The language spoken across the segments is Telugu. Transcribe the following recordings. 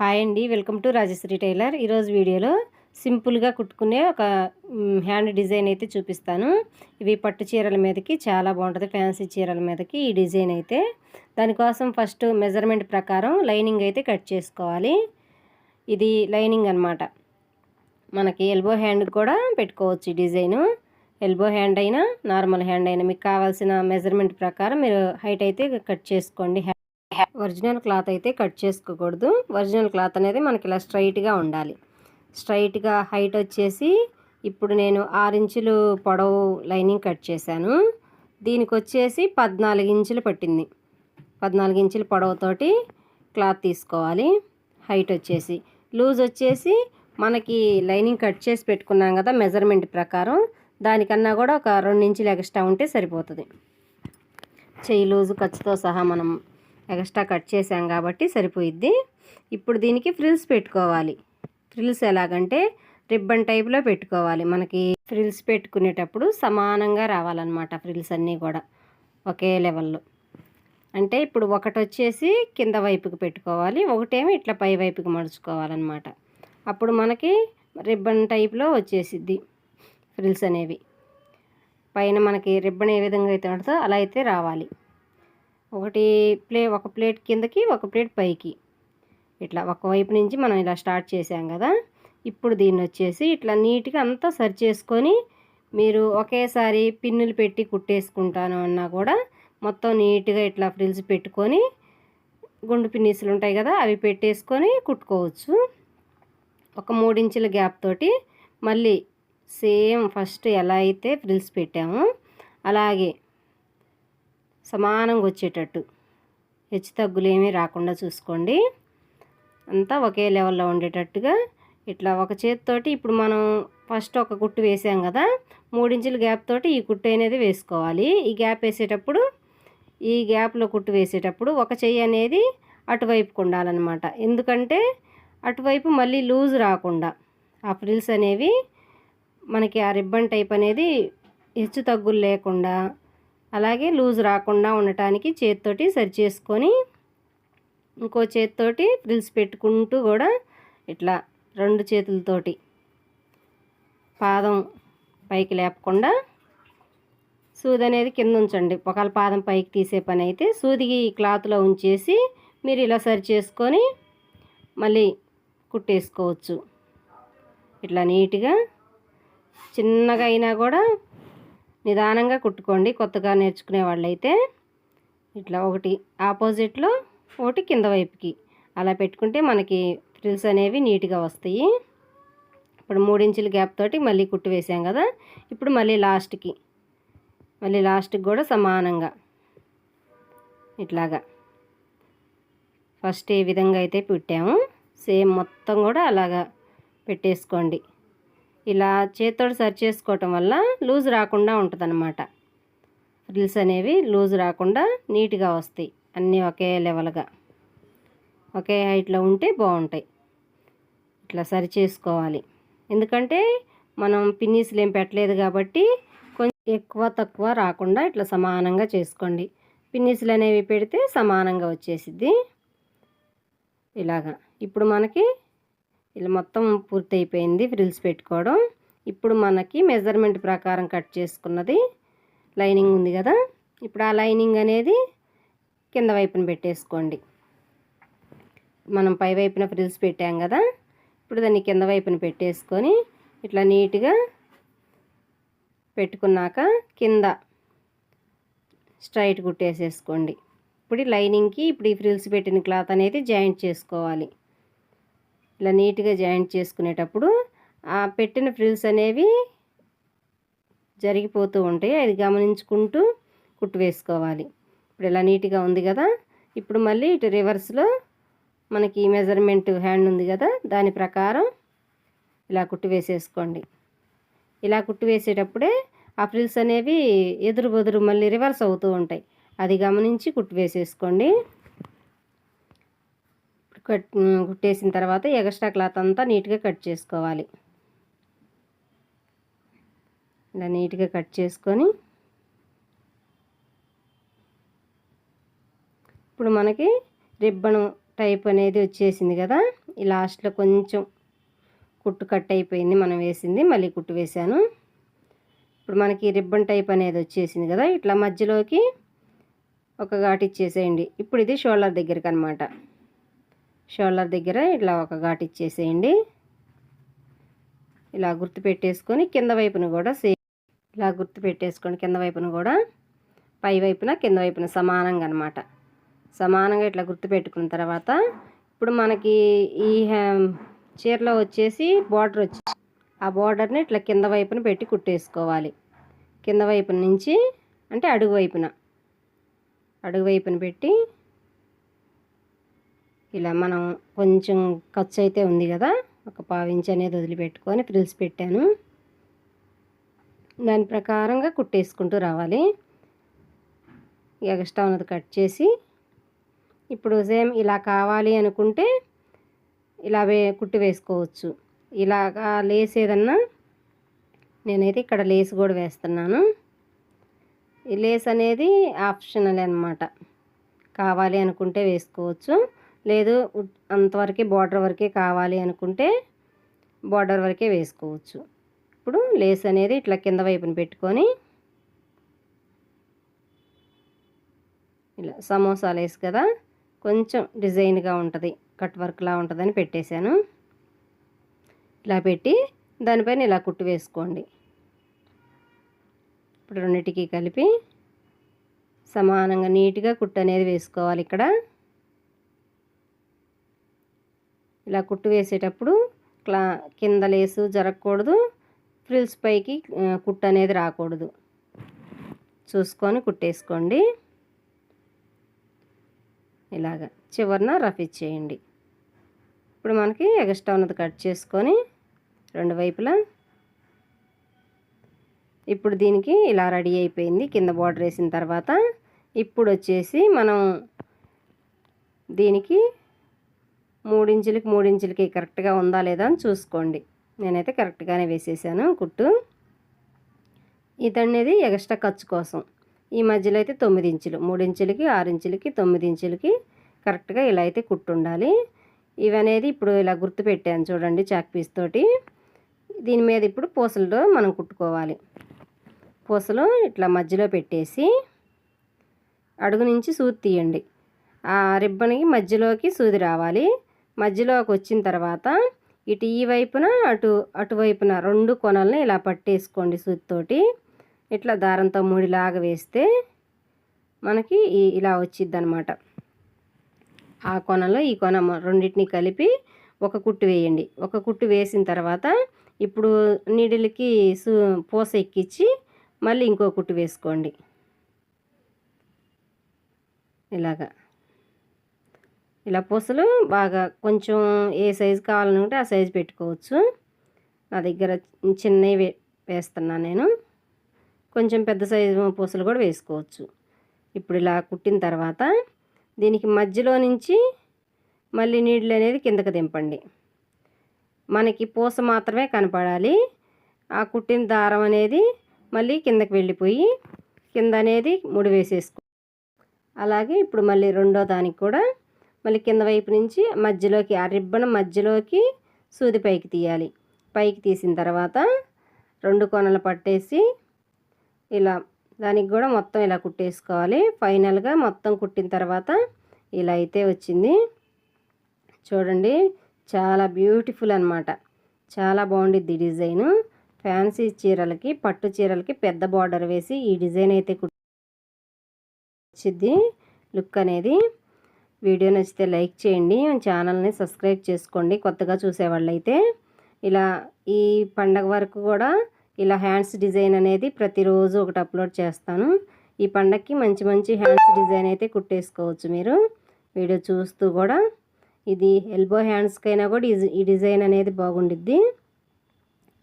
హాయ్ అండి వెల్కమ్ టు రాజశ్రీ టైలర్. ఈరోజు వీడియోలో సింపుల్గా కుట్టుకునే ఒక హ్యాండ్ డిజైన్ అయితే చూపిస్తాను. ఇవి పట్టు చీరల మీదకి చాలా బాగుంటుంది ఫ్యాన్సీ చీరల మీదకి ఈ డిజైన్ అయితే. దానికోసం ఫస్ట్ మెజర్మెంట్ ప్రకారం లైనింగ్ అయితే కట్ చేసుకోవాలి. ఇది లైనింగ్ అనమాట మనకి ఎల్బో హ్యాండ్ కూడా పెట్టుకోవచ్చు ఈ డిజైను. ఎల్బో హ్యాండ్ అయినా నార్మల్ హ్యాండ్ అయినా మీకు కావాల్సిన మెజర్మెంట్ ప్రకారం మీరు హైట్ అయితే కట్ చేసుకోండి. ఒరిజినల్ క్లాత్ అయితే కట్ చేసుకోకూడదు. ఒరిజినల్ క్లాత్ అనేది మనకి ఇలా స్ట్రైట్గా ఉండాలి. స్ట్రైట్గా హైట్ వచ్చేసి ఇప్పుడు నేను ఆరు ఇంచులు పొడవు లైనింగ్ కట్ చేశాను. దీనికి వచ్చేసి పద్నాలుగు ఇంచులు పట్టింది. పద్నాలుగు ఇంచుల పొడవుతోటి క్లాత్ తీసుకోవాలి. హైట్ వచ్చేసి లూజ్ వచ్చేసి మనకి లైనింగ్ కట్ చేసి పెట్టుకున్నాం కదా మెజర్మెంట్ ప్రకారం. దానికన్నా కూడా ఒక రెండు ఇంచులు ఎక్స్ట్రా ఉంటే సరిపోతుంది. చెయ్యి లూజు ఖర్చుతో సహా మనం ఎక్స్ట్రా కట్ చేసాం కాబట్టి సరిపోయిద్ది. ఇప్పుడు దీనికి ఫ్రిల్స్ పెట్టుకోవాలి. ఫ్రిల్స్ ఎలాగంటే రిబ్బన్ టైప్లో పెట్టుకోవాలి. మనకి ఫ్రిల్స్ పెట్టుకునేటప్పుడు సమానంగా రావాలన్నమాట ఫ్రిల్స్ అన్నీ కూడా ఒకే లెవెల్లో. అంటే ఇప్పుడు ఒకటి వచ్చేసి కింద వైపుకి పెట్టుకోవాలి. ఒకటేమో ఇట్లా పై వైపుకి మడుచుకోవాలన్నమాట అప్పుడు మనకి రిబ్బన్ టైప్లో వచ్చేసిద్ది ఫ్రిల్స్ అనేవి. పైన మనకి రిబ్బన్ ఏ విధంగా అయితే ఉంటుందో అలా అయితే రావాలి. ఒకటి ప్లే ఒక ప్లేట్ కిందకి ఒక ప్లేట్ పైకి. ఇట్లా ఒక వైపు నుంచి మనం ఇలా స్టార్ట్ చేసాం కదా. ఇప్పుడు దీన్ని వచ్చేసి ఇట్లా నీట్గా అంతా సరి చేసుకొని మీరు ఒకేసారి పిన్నులు పెట్టి కుట్టేసుకుంటాను అన్నా కూడా మొత్తం నీట్గా ఇట్లా ఫ్రిల్స్ పెట్టుకొని గుండు పిన్నీసులు ఉంటాయి కదా అవి పెట్టేసుకొని కుట్టుకోవచ్చు. ఒక మూడించుల గ్యాప్ తోటి మళ్ళీ సేమ్ ఫస్ట్ ఎలా అయితే ఫ్రిల్స్ పెట్టామో అలాగే సమానంగా వచ్చేటట్టు హెచ్చు తగ్గులు ఏమీ రాకుండా చూసుకోండి. అంతా ఒకే లెవెల్లో ఉండేటట్టుగా ఇట్లా ఒక చేతితోటి ఇప్పుడు మనం ఫస్ట్ ఒక కుట్టు వేసాం కదా మూడించుల గ్యాప్ తోటి ఈ కుట్టు అనేది వేసుకోవాలి. ఈ గ్యాప్ వేసేటప్పుడు ఈ గ్యాప్లో కుట్టు వేసేటప్పుడు ఒక చెయ్యి అనేది అటువైపుకు ఉండాలన్నమాట. ఎందుకంటే అటువైపు మళ్ళీ లూజ్ రాకుండా ఆ ఫ్రిల్స్ అనేవి మనకి ఆ రిబ్బన్ టైప్ అనేది హెచ్చు తగ్గులు లేకుండా అలాగే లూజ్ రాకుండా ఉండటానికి చేతితోటి సరి చేసుకొని ఇంకో చేతితోటి ఫ్రిల్స్ పెట్టుకుంటూ కూడా ఇట్లా రెండు చేతులతోటి పాదం పైకి లేపకుండా సూది అనేది కింద ఉంచండి. ఒకళ్ళ పాదం పైకి తీసే పని అయితే సూదికి క్లాత్లో ఉంచేసి మీరు ఇలా సరి చేసుకొని మళ్ళీ కుట్టేసుకోవచ్చు. ఇట్లా నీట్గా చిన్నగా అయినా కూడా నిదానంగా కుట్టుకోండి. కొత్తగా నేర్చుకునే వాళ్ళైతే ఇట్లా ఒకటి ఆపోజిట్లో ఒకటి కింద వైపుకి. అలా పెట్టుకుంటే మనకి ఫ్రిల్స్ అనేవి నీట్గా వస్తాయి. ఇప్పుడు మూడించుల గ్యాప్ తోటి మళ్ళీ కుట్టు వేసాం కదా. ఇప్పుడు మళ్ళీ లాస్ట్కి. మళ్ళీ లాస్ట్కి కూడా సమానంగా. ఇట్లాగా. ఫస్ట్ ఏ విధంగా అయితే పెట్టాము సేమ్ మొత్తం కూడా అలాగా పెట్టేసుకోండి. ఇలా చేతితో సరి చేసుకోవటం వల్ల లూజ్ రాకుండా ఉంటుందన్నమాట. ఫ్రిల్స్ అనేవి లూజ్ రాకుండా నీట్గా వస్తాయి అన్నీ ఒకే లెవెల్గా. ఒకే హైట్లో ఉంటే బాగుంటాయి. ఇట్లా సరి చేసుకోవాలి. ఎందుకంటే మనం పిన్నీసులు ఏం పెట్టలేదు కాబట్టి కొంచెం ఎక్కువ తక్కువ రాకుండా ఇట్లా సమానంగా చేసుకోండి. పిన్నీసులు అనేవి పెడితే సమానంగా వచ్చేసిద్ది. ఇలాగా. ఇప్పుడు మనకి ఇలా మొత్తం పూర్తయిపోయింది ఫ్రిల్స్ పెట్టుకోవడం. ఇప్పుడు మనకి మెజర్మెంట్ ప్రకారం కట్ చేసుకున్నది లైనింగ్ ఉంది కదా. ఇప్పుడు ఆ లైనింగ్ అనేది కింద వైపున పెట్టేసుకోండి. మనం పై వైపున ఫ్రిల్స్ పెట్టాం కదా. ఇప్పుడు దాన్ని కింద వైపున పెట్టేసుకొని ఇట్లా నీట్గా పెట్టుకున్నాక కింద స్ట్రైట్ కుట్టేసేసుకోండి. ఇప్పుడు లైనింగ్కి ఇప్పుడు ఈ ఫ్రిల్స్ పెట్టిన క్లాత్ అనేది జాయింట్ చేసుకోవాలి. ఇలా నీట్గా జాయింట్ చేసుకునేటప్పుడు ఆ పెట్టిన ఫ్రిల్స్ అనేవి జరిగిపోతూ ఉంటాయి. అది గమనించుకుంటూ కుట్టు వేసుకోవాలి. ఇప్పుడు ఇలా నీట్గా ఉంది కదా ఇప్పుడు మళ్ళీ ఇటు రివర్స్లో మనకి మెజర్మెంట్ హ్యాండ్ ఉంది కదా దాని ప్రకారం ఇలా కుట్టు వేసేసుకోండి. ఇలా కుట్టు వేసేటప్పుడే ఆ ఫ్రిల్స్ అనేవి ఎదురు బదురు మళ్ళీ రివర్స్ అవుతూ ఉంటాయి. అది గమనించి కుట్టు వేసేసుకోండి. కట్ కుట్టేసిన తర్వాత ఎగస్ట్రా క్లాత్ అంతా నీట్గా కట్ చేసుకోవాలి. ఇలా నీట్గా కట్ చేసుకొని ఇప్పుడు మనకి రిబ్బన్ టైప్ అనేది వచ్చేసింది కదా? ఈ లాస్ట్లో కొంచెం కుట్టు కట్ అయిపోయింది మనం వేసింది మళ్ళీ కుట్టు వేసాను ఇప్పుడు మనకి రిబ్బన్ టైప్ అనేది వచ్చేసింది కదా? ఇట్లా మధ్యలోకి ఒక ఘాటు ఇచ్చేసేయండి. ఇప్పుడు ఇది షోల్డర్ దగ్గరికి అనమాట షోల్డర్ దగ్గర ఇట్లా ఒక ఘాటు ఇచ్చేసేయండి. ఇలా గుర్తు పెట్టేసుకొని కింద వైపున కూడా సేమ్ ఇలా గుర్తు పెట్టేసుకోండి కింద వైపున కూడా. పై వైపున కింద వైపున సమానంగా అనమాట సమానంగా ఇట్లా గుర్తు పెట్టుకున్న తర్వాత ఇప్పుడు మనకి ఈ చీరలో వచ్చేసి బార్డర్ వచ్చి ఆ బార్డర్ని ఇట్లా కింద వైపున పెట్టి కుట్టేసుకోవాలి. కింద వైపున నుంచి అంటే అడుగు వైపున. అడుగు వైపున పెట్టి ఇలా మనం కొంచెం ఖర్చు అయితే ఉంది కదా ఒక పావించి అనేది వదిలిపెట్టుకొని ఫ్రిల్స్ పెట్టాను. దాని ప్రకారంగా కుట్టేసుకుంటూ రావాలి. ఎగస్ట్రా ఉన్నది కట్ చేసి ఇప్పుడు సేమ్ ఇలా కావాలి అనుకుంటే ఇలా వే కుట్టి వేసుకోవచ్చు. ఇలాగా లేస్ ఏదన్నా నేనైతే ఇక్కడ లేస్ కూడా వేస్తున్నాను. ఈ లేస్ అనేది ఆప్షనల్ అనమాట కావాలి అనుకుంటే వేసుకోవచ్చు. లేదు అంతవరకే బార్డర్ వరకే కావాలి అనుకుంటే బార్డర్ వరకే వేసుకోవచ్చు. ఇప్పుడు లేస్ అనేది ఇట్లా కింద వైపున పెట్టుకొని ఇలా సమోసా లేస్ కదా కొంచెం డిజైన్గా ఉంటుంది కట్ వర్క్లా ఉంటుందని పెట్టేశాను. ఇలా పెట్టి దానిపైన ఇలా కుట్టు వేసుకోండి. ఇప్పుడు రెండింటికి కలిపి సమానంగా నీట్గా కుట్టు అనేది వేసుకోవాలి ఇక్కడ. ఇలా కుట్టు వేసేటప్పుడు క్లా కింద లేసు జరగకూడదు ఫ్రిల్స్ పైకి కుట్టు అనేది రాకూడదు. చూసుకొని కుట్టేసుకోండి. ఇలాగ చివరిన రఫ్ ఇచ్చేయండి. ఇప్పుడు మనకి ఎగస్ట్రా ఉన్నది కట్ చేసుకొని రెండు వైపులా ఇప్పుడు దీనికి ఇలా రెడీ అయిపోయింది. కింద బార్డర్ వేసిన తర్వాత ఇప్పుడు వచ్చేసి మనం దీనికి మూడించులకి మూడించులకి కరెక్ట్గా ఉందా లేదా అని చూసుకోండి. నేనైతే కరెక్ట్గానే వేసేసాను కుట్టు. ఇదనేది ఎక్స్ట్రా ఖర్చు కోసం. ఈ మధ్యలో అయితే తొమ్మిది ఇంచులు మూడు ఇంచులకి ఆరు ఇంచులకి తొమ్మిది ఇంచులకి కరెక్ట్గా ఇలా అయితే కుట్టు ఉండాలి ఇవనేది ఇప్పుడు ఇలా గుర్తు పెట్టాను చూడండి చాక్ పీస్ తోటి. దీని మీద ఇప్పుడు పూసలతో మనం కుట్టుకోవాలి. పూసలు ఇట్లా మధ్యలో పెట్టేసి అడుగు నుంచి సూది తీయండి. ఆ రిబ్బన్కి మధ్యలోకి సూది రావాలి. మధ్యలోకి వచ్చిన తర్వాత ఇటు ఈ వైపున అటు అటువైపున రెండు కొనల్ని ఇలా పట్టేసుకోండి సూతితోటి ఇట్లా దారంతో ముడిలాగా వేస్తే మనకి ఇలా వచ్చిద్ది అనమాట ఆ కొనలో ఈ కొన రెండింటిని కలిపి ఒక కుట్టు వేయండి. ఒక కుట్టు వేసిన తర్వాత ఇప్పుడు నీడిలకి సూ పూస ఎక్కించి మళ్ళీ ఇంకో కుట్టు వేసుకోండి. ఇలాగా. ఇలా పూసలు బాగా కొంచెం ఏ సైజు కావాలనుకుంటే ఆ సైజు పెట్టుకోవచ్చు. నా దగ్గర చిన్నవి వేస్తున్నాను నేను. కొంచెం పెద్ద సైజు పూసలు కూడా వేసుకోవచ్చు. ఇప్పుడు ఇలా కుట్టిన తర్వాత దీనికి మధ్యలో నుంచి మళ్ళీ నీళ్ళు అనేది కిందకు దింపండి. మనకి పూస మాత్రమే కనపడాలి. ఆ కుట్టిన దారం అనేది మళ్ళీ కిందకి వెళ్ళిపోయి కింద అనేది ముడి వేసేసుకో అలాగే ఇప్పుడు మళ్ళీ రెండో దానికి కూడా మళ్ళీ కింద వైపు నుంచి మధ్యలోకి ఆ రిబ్బన్ మధ్యలోకి సూది పైకి తీయాలి. పైకి తీసిన తర్వాత రెండు కొనలు పట్టేసి ఇలా దానికి కూడా మొత్తం ఇలా కుట్టేసుకోవాలి. ఫైనల్గా మొత్తం కుట్టిన తర్వాత ఇలా అయితే వచ్చింది. చూడండి చాలా బ్యూటిఫుల్ అనమాట చాలా బాగుండిద్ది డిజైన్. ఫ్యాన్సీ చీరలకి పట్టు చీరలకి పెద్ద బార్డర్ వేసి ఈ డిజైన్ అయితే వచ్చింది లుక్ అనేది వీడియో నచ్చితే లైక్ చేయండి ఛానల్ని సబ్స్క్రైబ్ చేసుకోండి కొత్తగా చూసేవాళ్ళైతే. ఇలా ఈ పండగ వరకు కూడా ఇలా హ్యాండ్స్ డిజైన్ అనేది ప్రతిరోజు ఒకటి అప్లోడ్ చేస్తాను. ఈ పండగకి మంచి మంచి హ్యాండ్స్ డిజైన్ అయితే కుట్టేసుకోవచ్చు మీరు. వీడియో చూస్తూ కూడా ఇది ఎల్బో హ్యాండ్స్కైనా కూడా ఈ డిజైన్ అనేది బాగుండిద్ది.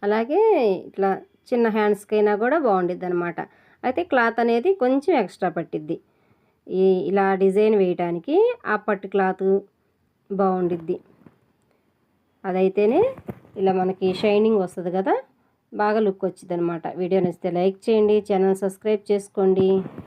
అలాగే ఇట్లా చిన్న హ్యాండ్స్కైనా కూడా బాగుండిద్ది అనమాట అయితే క్లాత్ అనేది కొంచెం ఎక్స్ట్రా పట్టిద్ది. ఇలా డిజైన్ వేయటానికి ఆ పట్టు క్లాత్ బాగుండిద్ది. అదైతేనే ఇలా మనకి షైనింగ్ వస్తుంది కదా బాగా లుక్ వచ్చింది అనమాట వీడియో నచ్చితే లైక్ చేయండి ఛానల్ సబ్స్క్రైబ్ చేసుకోండి.